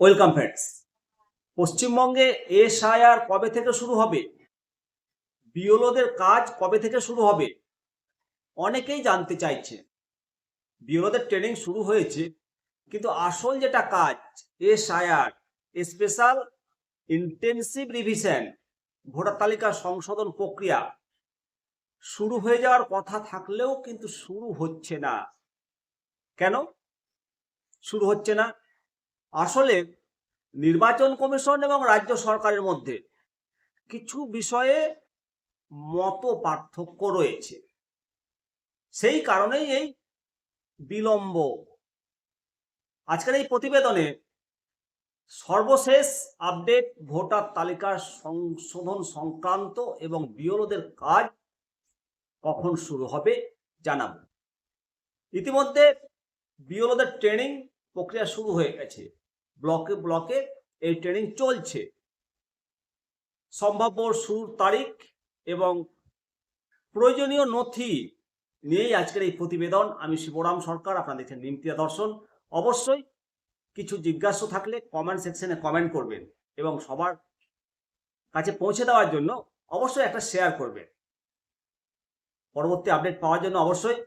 Welcome friends পশ্চিমবঙ্গে SIR কবে থেকে শুরু হবে? বিওলোদের কাজ কবে থেকে শুরু হবে? অনেকেই জানতে চাইছে। বিওলোদের ট্রেনিং শুরু হয়েছে, কিন্তু আসল যেটা কাজ, SIR, special intensive revision, voter তালিকা সংশোধন প্রক্রিয়া, শুরু হয়ে যাওয়ার কথা থাকলেও কিন্তু শুরু হচ্ছে না। কেন? শুরু হচ্ছে না। আসলে নির্বাচন কমিশন এবং রাজ্য সরকারের মধ্যে কিছু বিষয়ে মত পার্থক্য রয়েছে। সেই কারণেই এই বিলম্ব। আজকের এই প্রতিবেদনে সর্বশেষ আপডেট ভোটার তালিকা সংশোধন সংক্রান্ত এবং বিওলোদের কাজ কখন শুরু হবে জানাব। ইতিমধ্যে বিওলোদের ট্রেনিং প্রক্রিয়া শুরু হয়ে গেছে। ব্লকে ব্লকে এই ট্রেনিং চলছে। সম্ভাব্য শুরুর তারিখ এবং প্রয়োজনীয় নথি নিয়েই আজকের এই প্রতিবেদন। আমি শিবরাম সরকার, আপনারা দেখছেন নিমতিয়া দর্শন। অবশ্যই কিছু জিজ্ঞাসা থাকলে কমেন্ট সেকশনে কমেন্ট করবেন এবং সবার কাছে পৌঁছে দেওয়ার জন্য অবশ্যই একটা শেয়ার করবেন। পরবর্তী আপডেট পাওয়ার জন্য অবশ্যই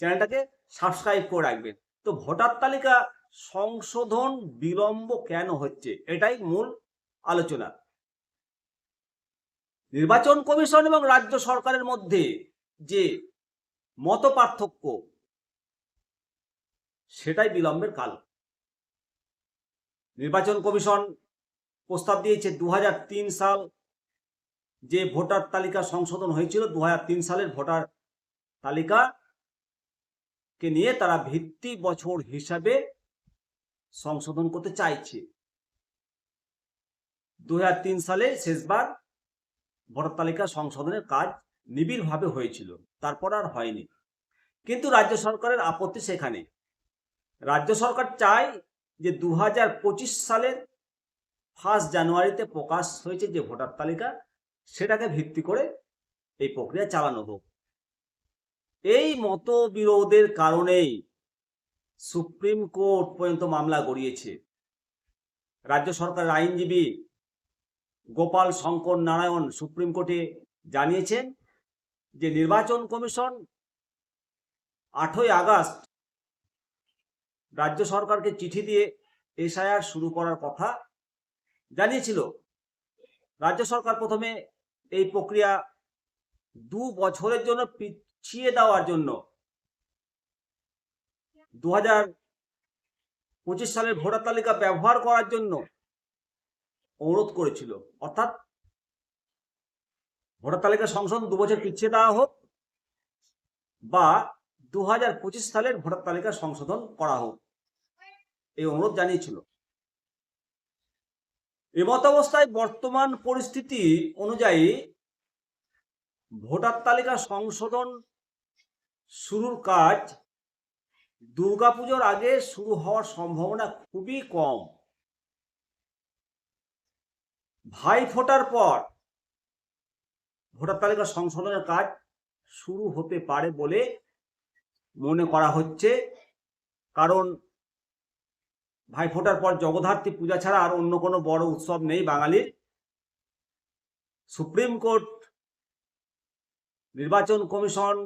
চ্যানেলটাকে সাবস্ক্রাইব করে রাখবেন। তো ভোটার তালিকা সংশোধন বিলম্ব কেন হচ্ছে? এটাই মূল আলোচনা। নির্বাচন কমিশন এবং রাজ্য সরকারের মধ্যে যে মত পার্থক্য সেটাই বিলম্বের কাল। নির্বাচন কমিশন প্রস্তাব দিয়েছে দু হাজার তিন সাল যে ভোটার তালিকা সংশোধন হয়েছিল দু হাজার তিন সালের ভোটার তালিকা কে নিয়ে তারা ভিত্তি বছর হিসাবে সংশোধন করতে চাইছে। দু হাজার তিন সালে শেষবার ভোটার তালিকা সংশোধনের কাজ নিবিড়ভাবে হয়েছিল, তারপর আর হয়নি। কিন্তু রাজ্য সরকারের আপত্তি সেখানে। রাজ্য সরকার চায় যে দু হাজার পঁচিশ সালের ফার্স্ট জানুয়ারিতে প্রকাশ হয়েছে যে ভোটার তালিকা, সেটাকে ভিত্তি করে এই প্রক্রিয়া চালানো হোক। এই মতবিরোধের কারণেই সুপ্রিম কোর্ট পর্যন্ত মামলা গড়িয়েছে। রাজ্য সরকারের আইনজীবী গোপাল শঙ্কর নারায়ণ সুপ্রিম কোর্টে জানিয়েছেন যে নির্বাচন কমিশন আটই আগস্ট রাজ্য সরকারকে চিঠি দিয়ে এসআইআর শুরু করার কথা জানিয়েছিল। রাজ্য সরকার প্রথমে এই প্রক্রিয়া দু বছরের জন্য পিছিয়ে দেওয়ার জন্য দু পঁচিশ সালের ভোটার তালিকা ব্যবহার করার জন্য অনুরোধ করেছিল। অর্থাৎ ভোটার তালিকা সংশোধন দু বছর পিছিয়ে দেওয়া হোক বা দু হাজার পঁচিশ সালের ভোটার তালিকা সংশোধন করা হোক। এই অনুরোধ জানিয়েছিল। এমত অবস্থায় বর্তমান পরিস্থিতি অনুযায়ী ভোটার তালিকা সংশোধন শুরুর কাজ দুর্গাপুজোর আগে শুরু হওয়ার সম্ভাবনা খুবই কম। ভাই ফোটার পর ভোটার তালিকা সংশোধনের কাজ শুরু হতে পারে বলে মনে করা হচ্ছে। কারণ ভাই ফোটার পর জগদ্ধাত্রী পূজা ছাড়া আর অন্য কোনো বড় উৎসব নেই বাঙালির। সুপ্রিম কোর্ট, নির্বাচন কমিশন,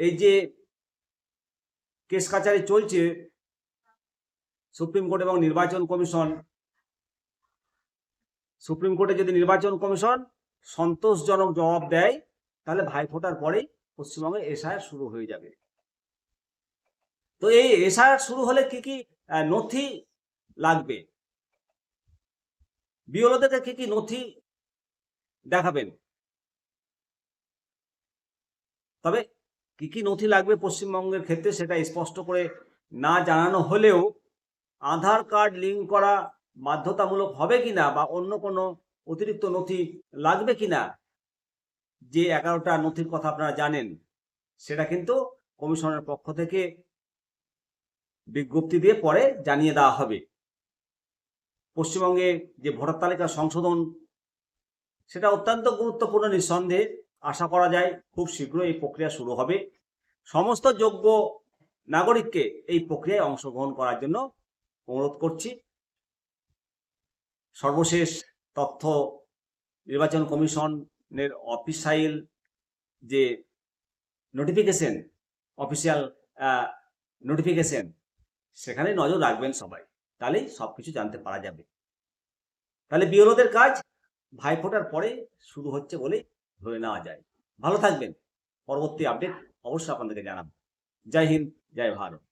এই যে কেস কাচারি চলছে। সুপ্রিম কোর্ট এবং নির্বাচন কমিশন। সুপ্রিম কোর্টে যদি নির্বাচন কমিশন সন্তোষজনক জবাব দেয়, তাহলে ভাইফোঁটার পরেই পশ্চিমবঙ্গে এসআইআর শুরু হয়ে যাবে। তো এই এসআইআর শুরু হলে কি কি নথি লাগবে? বিওলোদেরকে কি কি নথি দেখাবেন? তবে কি কি নথি লাগবে পশ্চিমবঙ্গের ক্ষেত্রে সেটা স্পষ্ট করে না জানানো হলেও আধার কার্ড লিঙ্ক করা বাধ্যতামূলক হবে কিনা বা অন্য কোনো অতিরিক্ত নথি লাগবে কিনা, যে এগারোটা নথির কথা আপনারা জানেন, সেটা কিন্তু কমিশনের পক্ষ থেকে বিজ্ঞপ্তি দিয়ে পরে জানিয়ে দেওয়া হবে। পশ্চিমবঙ্গে যে ভোটার তালিকা সংশোধন, সেটা অত্যন্ত গুরুত্বপূর্ণ নিঃসন্দেহে। আশা করা যায় খুব শীঘ্রই এই প্রক্রিয়া শুরু হবে। সমস্ত যোগ্য নাগরিককে এই প্রক্রিয়ায় অংশগ্রহণ করার জন্য অনুরোধ করছি। সর্বশেষ তথ্য, নির্বাচন কমিশনের অফিসাইল যে নোটিফিকেশন অফিসিয়াল নোটিফিকেশন সেখানে নজর রাখবেন সবাই। তাহলেই সব কিছু জানতে পারা যাবে। তাহলে বিওলোদের কাজ ভাইফোটার পরে শুরু হচ্ছে বলে ধরে নেওয়া যায়। ভালো থাকবেন। পরবর্তী আপডেট অবশ্যই আপনাদেরকে জানাব। জয় হিন্দ জয় ভারত।